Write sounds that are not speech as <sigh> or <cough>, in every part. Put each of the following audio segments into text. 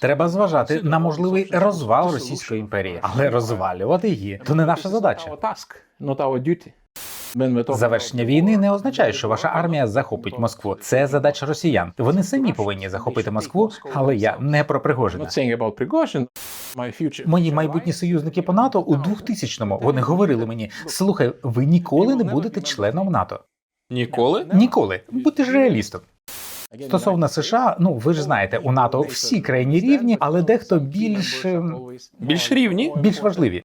Треба зважати на можливий розвал Російської імперії, але розвалювати її то не наша задача. Завершення війни не означає, що ваша армія захопить Москву. Це задача росіян. Вони самі повинні захопити Москву, але я не про Пригожина. Мої майбутні союзники по НАТО у 2000-му вони говорили мені: слухай, ви ніколи не будете членом НАТО. Ніколи? Ніколи. Будьте ж реалістом. Стосовно США, ну ви ж знаєте, у НАТО всі країні рівні, але дехто більш Більш рівні? більш важливі.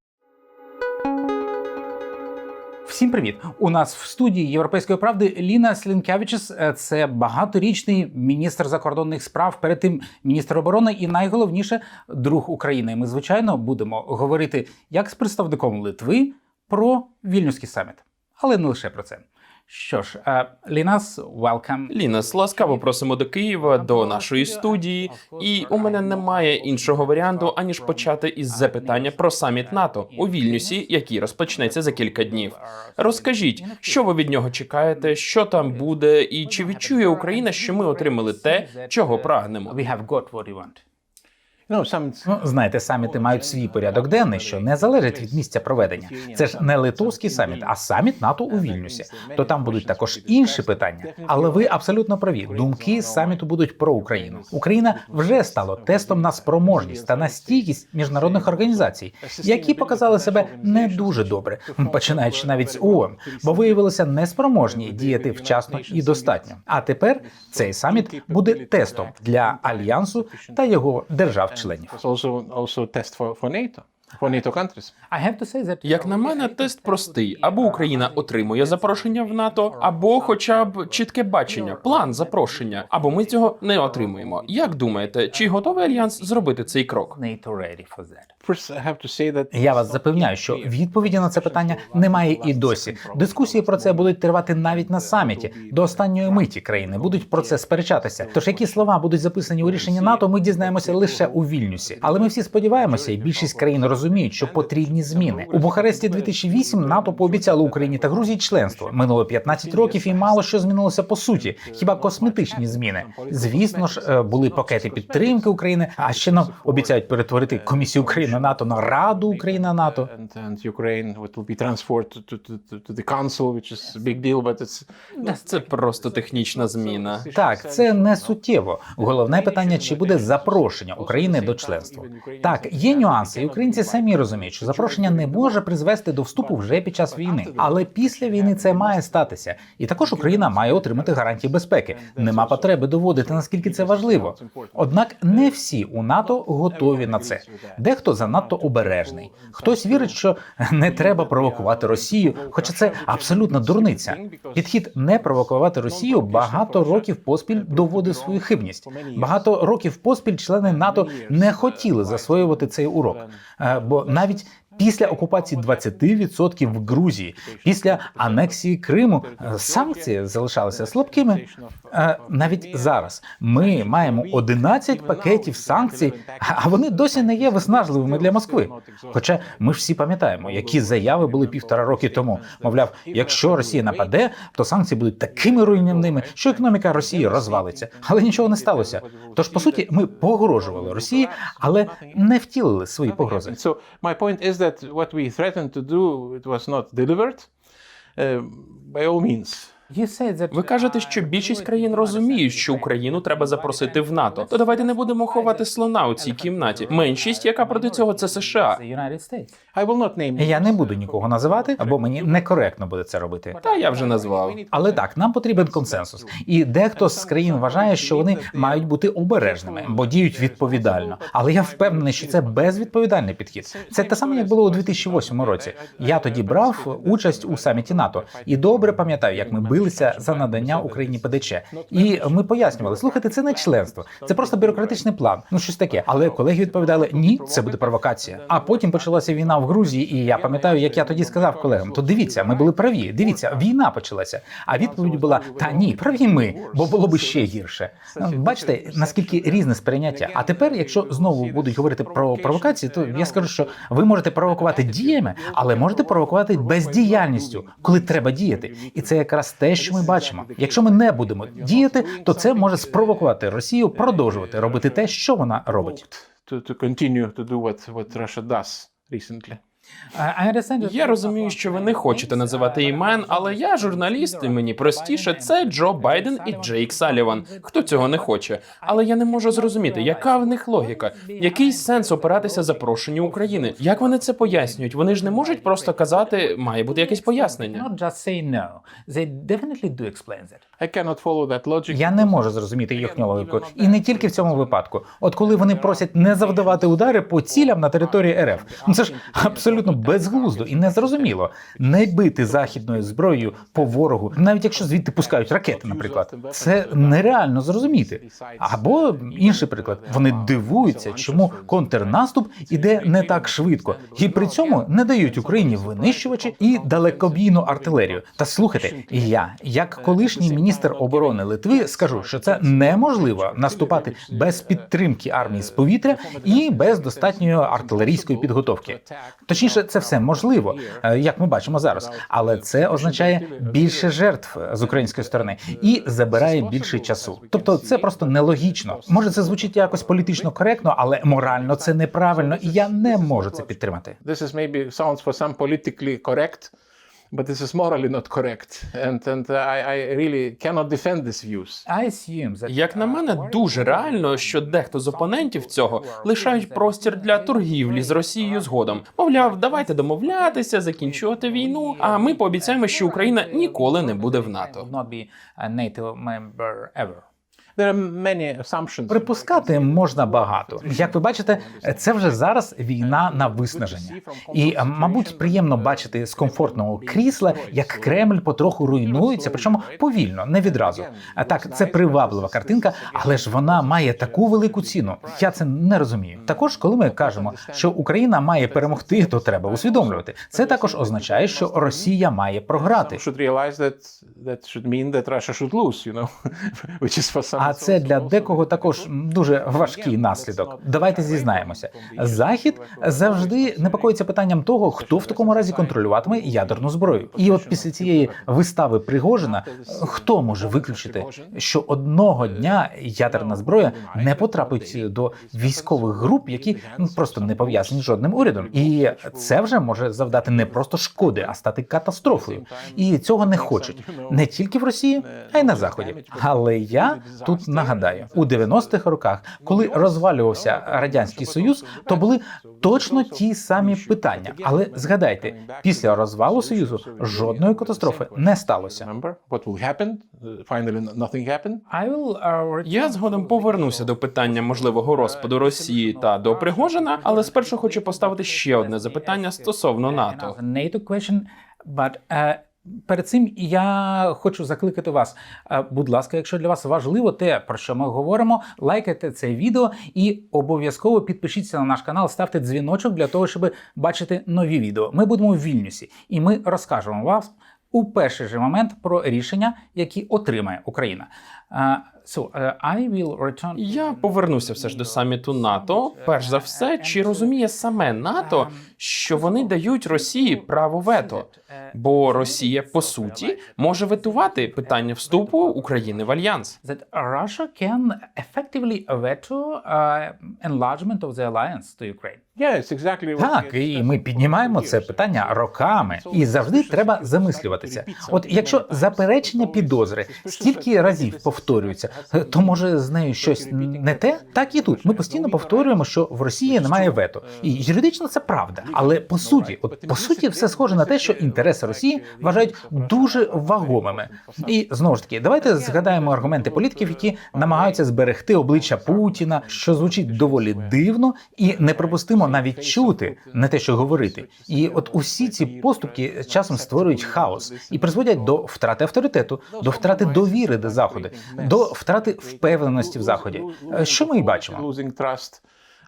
Всім привіт! У нас в студії Європейської правди Ліна Слінкявічес. Е, Це багаторічний міністр закордонних справ, перед тим міністр оборони і найголовніше друг України. Ми звичайно будемо говорити як з представником Литви про вільнюський саміт, але не лише про це. Що ж, е, Лінас, welcome. Лінас, ласкаво просимо до Києва, до нашої студії. І у мене немає іншого варіанту, аніж почати із запитання про саміт НАТО у Вільнюсі, який розпочнеться за кілька днів. Розкажіть, що ви від нього чекаєте, що там буде, і чи відчує Україна, що ми отримали те, чого прагнемо? We have got what you want. Ну, знаєте, саміти мають свій порядок денний, що не залежить від місця проведення. Це ж не литовський саміт, а саміт НАТО у Вільнюсі. То там будуть також інші питання. Але ви абсолютно праві. Думки з саміту будуть про Україну. Україна вже стала тестом на спроможність та на стійкість міжнародних організацій, які показали себе не дуже добре, починаючи навіть з ООН, бо виявилися неспроможні діяти вчасно і достатньо. А тепер цей саміт буде тестом для альянсу та його держав-членів. членів. Also, also test for, for NATO. Як на мене, тест простий: або Україна отримує запрошення в НАТО, або хоча б чітке бачення, план запрошення, або ми цього не отримуємо. Як думаєте, чи готовий альянс зробити цей крок? Я вас запевняю, що відповіді на це питання немає і досі. Дискусії про це будуть тривати навіть на саміті. До останньої миті країни будуть про це сперечатися. Тож які слова будуть записані у рішенні НАТО, ми дізнаємося лише у Вільнюсі. Але ми всі сподіваємося, і більшість країн розуміють, що потрібні зміни. У Бухаресті 2008 НАТО пообіцяло Україні та Грузії членство. Минуло 15 років, і мало що змінилося по суті. Хіба косметичні зміни? Звісно ж, е, були пакети підтримки України. А ще нам обіцяють перетворити комісію України НАТО на Раду Україна НАТО. Це просто технічна зміна. Так, це не суттєво. Головне питання, чи буде запрошення України до членства. Так, є нюанси, і українці самі розуміють, що запрошення не може призвести до вступу вже під час війни. Але після війни це має статися. І також Україна має отримати гарантії безпеки. Нема потреби доводити наскільки це важливо. Однак не всі у НАТО готові на це. Дехто занадто обережний. Хтось вірить, що не треба провокувати Росію, хоча це абсолютно дурниця. Підхід не провокувати Росію багато років поспіль доводив свою хибність. Багато років поспіль члени НАТО не хотіли засвоювати цей урок, Е, бо навіть. Після окупації 20% в Грузії, після анексії Криму, е, санкції залишалися слабкими. Е, Навіть зараз ми маємо 11 пакетів санкцій, а вони досі не є виснажливими для Москви. Хоча ми ж всі пам'ятаємо, які заяви були півтора роки тому. Мовляв, якщо Росія нападе, то санкції будуть такими руйнівними, що економіка Росії розвалиться. Але нічого не сталося. Тож, по суті, ми погрожували Росії, але не втілили свої погрози. That what we threatened to do it was not delivered. Uh, by all means, Ви кажете, що більшість країн розуміють, що Україну треба запросити в НАТО. То давайте не будемо ховати слона у цій кімнаті. Меншість, яка проти цього, це США. Я не буду нікого називати, або мені некоректно буде це робити. Та я вже назвав. Але так, нам потрібен консенсус. І дехто з країн вважає, що вони мають бути обережними, бо діють відповідально. Але я впевнений, що це безвідповідальний підхід. Це те саме, як було у 2008 році. Я тоді брав участь у саміті НАТО і добре пам'ятаю, як ми билися за надання Україні ПДЧ. І ми пояснювали: слухайте, це не членство, це просто бюрократичний план. Ну щось таке. Але колеги відповідали: ні, це буде провокація. А потім почалася війна в Грузії, і я пам'ятаю, як я тоді сказав колегам: то дивіться, ми були праві. Дивіться, війна почалася. А відповідь була: та ні, праві ми, бо було би ще гірше. Ну, Бачите, наскільки різне сприйняття. А тепер, якщо знову будуть говорити про провокації, то я скажу, що ви можете провокувати діями, але можете провокувати бездіяльністю, коли треба діяти. І це якраз те. Те, що ми бачимо. Якщо ми не будемо діяти, то це може спровокувати Росію продовжувати робити те, що вона робить. Я розумію, що ви не хочете називати імен, але я журналіст, і мені простіше це Джо Байден і Джейк Саліван. Хто цього не хоче? Але я не можу зрозуміти, яка в них логіка, який сенс опиратися запрошенню України? Як вони це пояснюють? Вони ж не можуть просто казати, має бути якесь пояснення. Я не можу зрозуміти їхню логіку. І не тільки в цьому випадку. От коли вони просять не завдавати удари по цілям на території РФ, ну це ж абсолютно безглуздо і незрозуміло. Не бити західною зброєю по ворогу, навіть якщо звідти пускають ракети, наприклад, це нереально зрозуміти. Або інший приклад, вони дивуються, чому контрнаступ іде не так швидко, і при цьому не дають Україні винищувачі і далекобійну артилерію. Та слухайте, я, як колишній міністр оборони Литви, скажу, що це неможливо наступати без підтримки армії з повітря і без достатньої артилерійської підготовки. Точніше, це все можливо, е, як ми бачимо зараз, але це означає більше жертв з української сторони і забирає більше часу. Тобто, це просто нелогічно. Може, це звучить якось політично коректно, але морально це неправильно, і я не можу це підтримати. This is maybe sounds for some politically correct, but this is morally not correct. And, and I, I really cannot defend these views. I assume that Як на мене, дуже реально, що дехто з опонентів цього лишають простір для торгівлі з Росією згодом. Мовляв, давайте домовлятися, закінчувати війну. А ми пообіцяємо, що Україна ніколи не буде в НАТО. Припускати можна багато. Як ви бачите, це вже зараз війна на виснаження. І, мабуть, приємно бачити з комфортного крісла, як Кремль потроху руйнується, причому повільно, не відразу. Так, це приваблива картинка, але ж вона має таку велику ціну. Я це не розумію. Також, коли ми кажемо, що Україна має перемогти, то треба усвідомлювати. Це також означає, що Росія має програти. should realize that that should mean that Russia should lose, you know, <laughs> which is for some. А це для декого також дуже важкий наслідок. Давайте зізнаємося. Захід завжди непокоїться питанням того, хто в такому разі контролюватиме ядерну зброю. І от після цієї вистави Пригожина, хто може виключити, що одного дня ядерна зброя не потрапить до військових груп, які просто не пов'язані з жодним урядом, і це вже може завдати не просто шкоди, а стати катастрофою. І цього не хочуть не тільки в Росії, а й на заході. Але я тут нагадаю, у 90-х роках, коли розвалювався радянський союз, то були точно ті самі питання. Але згадайте, після розвалу союзу жодної катастрофи не сталося. Uh, Я згодом повернуся до питання можливого розпаду Росії та до Пригожина, але спершу хочу поставити ще одне запитання стосовно НАТО. NATO question, but, uh, Перед цим я хочу закликати вас. е, Будь ласка, якщо для вас важливо те, про що ми говоримо, лайкайте це відео і обов'язково підпишіться на наш канал, ставте дзвіночок для того, щоб бачити нові відео. Ми будемо в Вільнюсі, і ми розкажемо вам у перший же момент про рішення, які отримає Україна. So, I will return... Я повернуся все ж до саміту НАТО. Перш за все, чи розуміє саме НАТО, що вони дають Росії право вето? Бо Росія по суті може ветувати питання вступу України в альянс. Russia can effectively veto uh, enlargement of the alliance to Ukraine. Так, і ми піднімаємо це питання роками, і завжди треба замислюватися. От якщо заперечення підозри стільки разів повторюється, то може з нею щось не те? Так і тут. Ми постійно повторюємо, що в Росії немає вето, і юридично це правда. Але по суті, от по суті, все схоже на те, що інтереси Росії вважають дуже вагомими. І знову ж таки, давайте згадаємо аргументи політиків, які намагаються зберегти обличчя Путіна, що звучить доволі дивно і неприпустимо навіть чути, не те, що говорити. І от усі ці поступки часом створюють хаос і призводять до втрати авторитету, до втрати довіри до заходу, до втрати впевненості в заході. Е, Що ми і бачимо.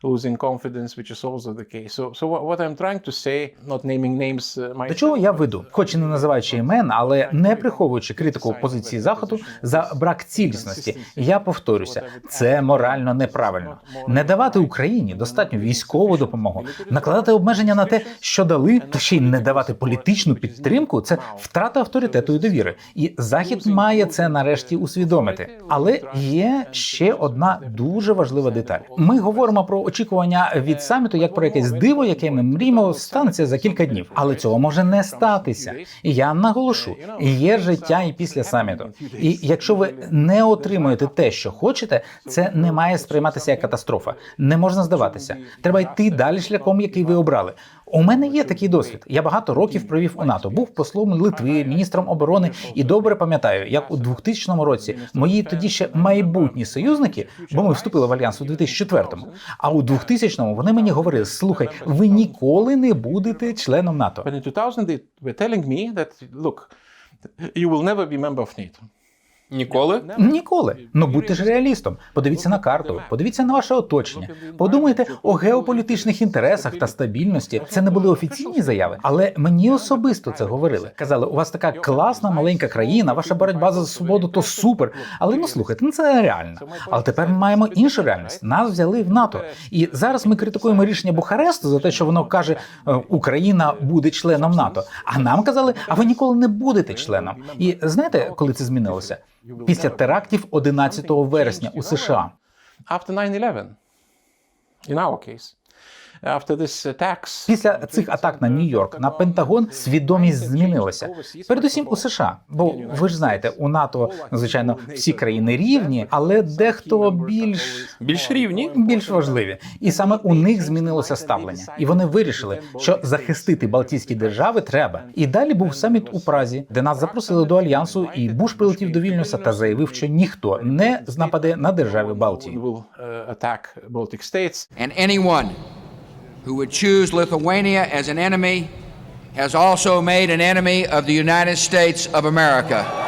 Losing confidence, which is also the case. So, so what, what I'm trying to say, not naming names, uh, До чого я веду, хоч і не називаючи імен, але не приховуючи критику позиції заходу за брак цілісності. Я повторюся, це морально неправильно. Не давати Україні достатню військову допомогу, накладати обмеження на те, що дали, та ще й не давати політичну підтримку. Це втрата авторитету і довіри. І захід має це нарешті усвідомити. Але є ще одна дуже важлива деталь. Ми говоримо про очікування від саміту як про якесь диво, яке ми мріємо, станеться за кілька днів. Але цього може не статися. І я наголошу, є життя і після саміту. І якщо ви не отримуєте те, що хочете, це не має сприйматися як катастрофа. Не можна здаватися. Треба йти далі шляхом, який ви обрали. У мене є такий досвід. Я багато років провів у НАТО. Був послом Литви, міністром оборони, і добре пам'ятаю, як у 2000 році мої тоді ще майбутні союзники, бо ми вступили в альянс у 2004-му, А у 2000-му вони мені говорили: слухай, ви ніколи не будете членом НАТО. But in 2000, they were telling me you will never be member of NATO. Ніколи? Ніколи. Ну будьте ж реалістом. Подивіться на карту, подивіться на ваше оточення. Подумайте о геополітичних інтересах та стабільності. Це не були офіційні заяви, але мені особисто це говорили. Казали, у вас така класна маленька країна, ваша боротьба за свободу то супер. Але ну слухайте, ну це реально. Але тепер ми маємо іншу реальність. Нас взяли в НАТО. І зараз ми критикуємо рішення Бухаресту за те, що воно каже, е, Україна буде членом НАТО. А нам казали, а ви ніколи не будете членом. І знаєте, коли це змінилося? Після терактів 11 вересня у США. After 9-11, in our case, Після цих атак на Нью-Йорк на Пентагон свідомість змінилася. Передусім у США. Бо ви ж знаєте, у НАТО звичайно всі країни рівні, але дехто більш Більш рівні? більш важливі, і саме у них змінилося ставлення, і вони вирішили, що захистити Балтійські держави треба. І далі був саміт у Празі, де нас запросили до альянсу, і Буш прилетів до Вільнюса та заявив, що ніхто не нападе на держави Балтії. Who would choose Lithuania as an enemy has also made an enemy of the United States of America.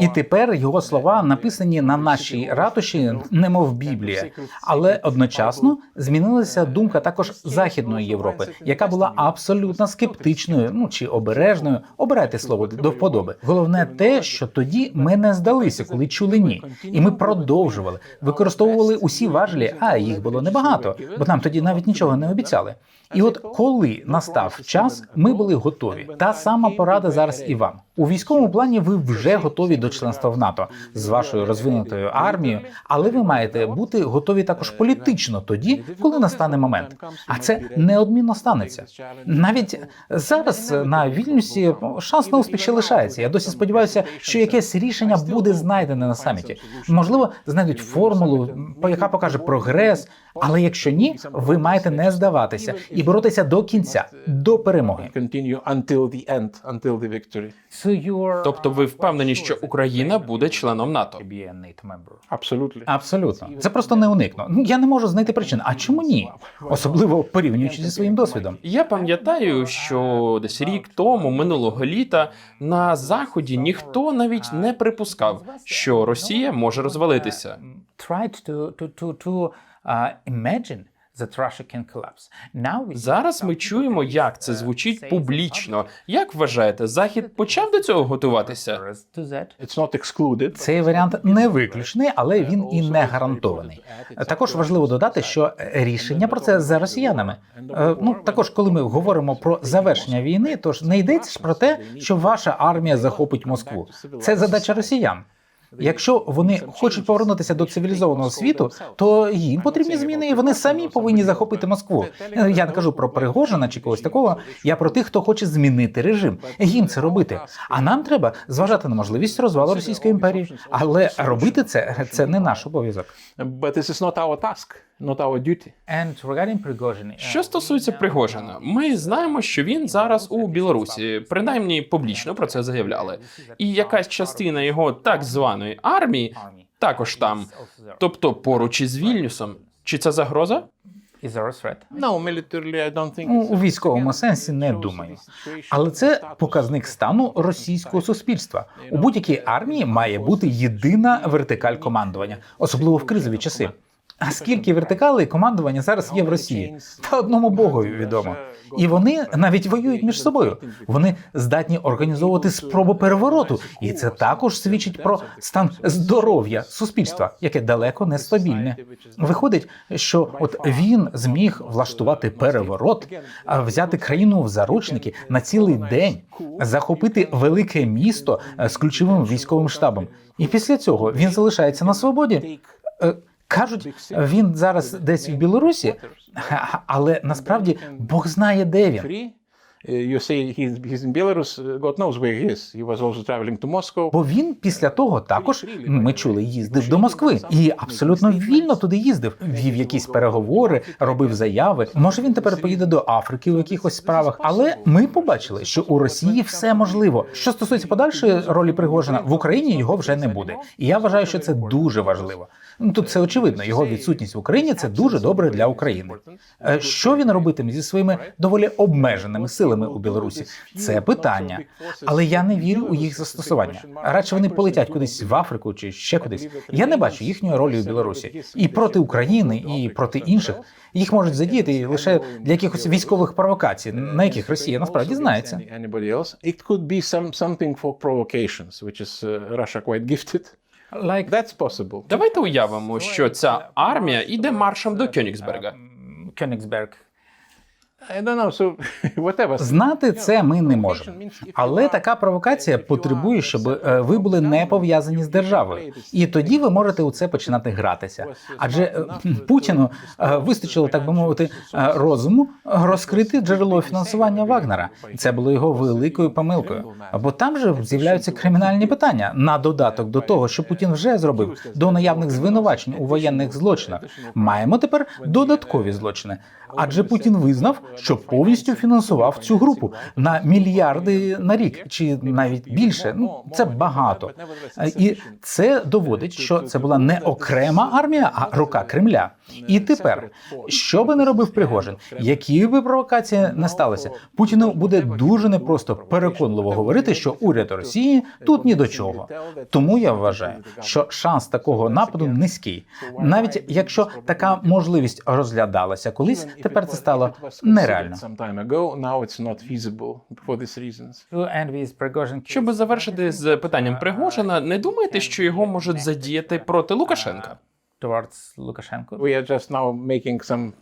І тепер його слова написані на нашій ратуші, немов Біблія, але одночасно змінилася думка також західної Європи, яка була абсолютно скептичною, ну чи обережною. Обирайте слово до вподоби. Головне те, що тоді ми не здалися, коли чули ні, і ми продовжували. використовували усі важелі, а їх було небагато, бо нам тоді навіть нічого не обіцяли. І от коли настав час, ми були готові. Та сама порада зараз і вам. У військовому плані ви вже готові до членства в НАТО з вашою розвинутою армією, але ви маєте бути готові також політично тоді, коли настане момент. А це неодмінно станеться. Навіть зараз на Вільнюсі шанс на успіх ще лишається. Я досі сподіваюся, що якесь рішення буде знайдене на саміті. Можливо, знайдуть формулу, яка покаже прогрес. Але якщо ні, ви маєте не здаватися і боротися до кінця, до перемоги. Тобто ви впевнені, що Україна буде членом НАТО? Абсолютно, це просто не уникно. Ну, Я не можу знайти причин. А чому ні? Особливо порівнюючи зі своїм досвідом. Я пам'ятаю, що десь рік тому, минулого літа, на заході ніхто навіть не припускав, що Росія може розвалитися. Tried to, to, to, to uh, imagine that Russia can collapse. Now we Зараз ми чуємо, як це звучить публічно. Як вважаєте, захід почав до цього готуватися? It's not excluded. Цей варіант не виключений, але він і не гарантований. Також важливо додати, що рішення про це за росіянами. Е, Ну також, коли ми говоримо про завершення війни, то ж не йдеться ж про те, що ваша армія захопить Москву. Це задача росіян. Якщо вони хочуть повернутися до цивілізованого світу, то їм потрібні зміни, і вони самі повинні захопити Москву. Е, Я не кажу про Пригожина чи когось такого. Я про тих, хто хоче змінити режим. Їм це робити. А нам треба зважати на можливість розвалу Російської імперії. Але робити це це не наш обов'язок. But this is not our task, not our duty. And regarding Prigozhin, Що стосується Пригожина, ми знаємо, що він зараз у Білорусі, принаймні публічно про це заявляли. І якась частина його так званої армії також там, тобто поруч із Вільнюсом. Чи це загроза? Ну, у військовому сенсі не думаю. Але це показник стану російського суспільства. У будь-якій армії має бути єдина вертикаль командування, особливо в кризові часи. А скільки вертикалей командування зараз є в Росії? Та одному Богові відомо. І вони навіть воюють між собою. Вони здатні організовувати спробу перевороту, і це також свідчить про стан здоров'я суспільства, яке далеко не стабільне. Виходить, що от він зміг влаштувати переворот, а взяти країну в заручники на цілий день, захопити велике місто е, з ключовим військовим штабом. І після цього він залишається на свободі. Кажуть, він зараз десь в Білорусі, але насправді Бог знає, де він. You say he's, he's in Belarus, God knows where he is. He was also traveling to Moscow. Бо він після того також ми чули, їздив до Москви і абсолютно вільно туди їздив. Вів якісь переговори, робив заяви. Може він тепер поїде до Африки у якихось справах. Але ми побачили, що у Росії все можливо. Що стосується подальшої ролі Пригожина в Україні, його вже не буде. І я вважаю, що це дуже важливо. Ну тут це очевидно. Його відсутність в Україні це дуже добре для України. Е, Що він робитиме зі своїми доволі обмеженими силами у Білорусі? Це питання. Але я не вірю у їх застосування. Радше вони полетять кудись в Африку чи ще кудись. Я не бачу їхньої ролі у Білорусі і проти України, і проти інших. Їх можуть задіяти лише для якихось військових провокацій, на яких Росія насправді знається. It could be some something for provocations, which is uh, Russia quite gifted. Like That's possible. Давайте уявимо, що ця армія іде маршем до Кьонігсберга. Кёнігсберг. Know, so <laughs> whatever. Знати це ми не можемо. Але така провокація потребує, щоб е, ви були не пов'язані з державою, і тоді ви можете у це починати гратися. Адже е, Путіну е, вистачило, так би мовити, розуму розкрити джерело фінансування Вагнера. Це було його великою помилкою. Бо там же з'являються кримінальні питання на додаток до того, що Путін вже зробив до наявних звинувачень у воєнних злочинах. Маємо тепер додаткові злочини. Адже Путін визнав, що повністю фінансував цю групу на мільярди на рік, чи навіть більше. Ну це багато. І це доводить, що це була не окрема армія, а рука Кремля. І тепер, що би не робив Пригожин, які би провокації не сталися, Путіну буде дуже непросто переконливо говорити, що уряд Росії тут ні до чого. Тому я вважаю, що шанс такого нападу низький, навіть якщо така можливість розглядалася колись, тепер це стало нереально. Some time ago, now it's not feasible for these reasons. Щоб завершити з питанням Пригожина, не думаєте, що його можуть задіяти проти Лукашенка? towards Лукашенко. We are just now making some?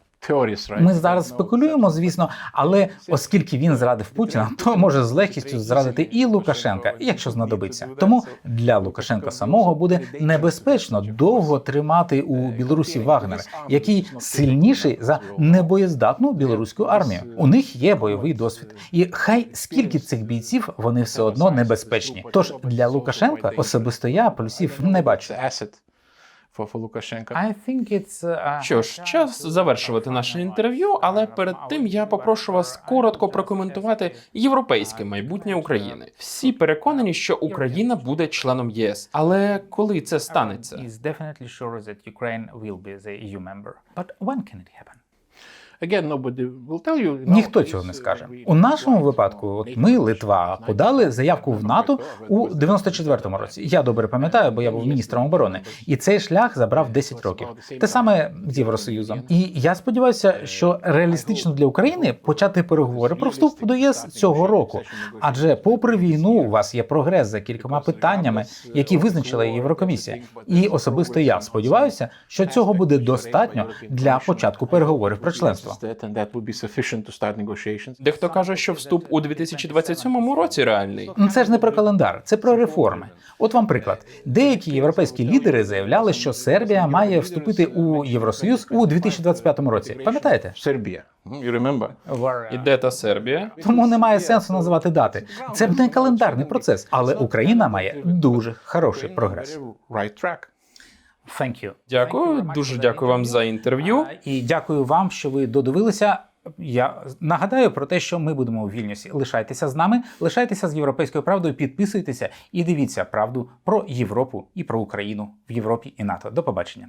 Ми зараз спекулюємо, звісно, але оскільки він зрадив Путіна, то може з легкістю зрадити і Лукашенка, якщо знадобиться. Тому для Лукашенка самого буде небезпечно довго тримати у Білорусі Вагнер, який сильніший за небоєздатну білоруську армію. У них є бойовий досвід, і хай скільки цих бійців вони все одно небезпечні. Тож для Лукашенка особисто я плюсів не бачу. Лукашенка for, for Lukashenko. I think it's, uh, Що ж, час завершувати наше інтерв'ю, але перед тим я попрошу вас коротко прокоментувати європейське майбутнє України. Всі переконані, що Україна буде членом ЄС. Але коли це станеться? is definitely sure that Ukraine will be the EU member. But when can it happen? Again, nobody will tell you. Ніхто цього не скаже. У нашому випадку, от ми, Литва, подали заявку в НАТО у 94-му році. Я добре пам'ятаю, бо я був міністром оборони, і цей шлях забрав 10 років. Те саме з Євросоюзом. І я сподіваюся, що реалістично для України почати переговори про вступ до ЄС цього року. Адже, попри війну, у вас є прогрес за кількома питаннями, які визначила Єврокомісія. І особисто я сподіваюся, що цього буде достатньо для початку переговорів про членство. And that would be sufficient to start negotiations. Дехто каже, що вступ у 2027 році реальний. Ну, Це ж не про календар, це про реформи. От вам приклад: деякі європейські лідери заявляли, що Сербія має вступити у Євросоюз у 2025 році. Пам'ятаєте? Serbia. Hmm, You remember? І де та Сербія? Тому немає сенсу називати дати. Це не календарний процес, але Україна має дуже хороший прогрес. Thank you. Дякую, дуже дякую вам за інтерв'ю. І дякую вам, що ви додивилися. Я нагадаю про те, що ми будемо у Вільнюсі. Лишайтеся з нами, лишайтеся з європейською правдою, підписуйтеся і дивіться правду про Європу і про Україну в Європі і НАТО. До побачення.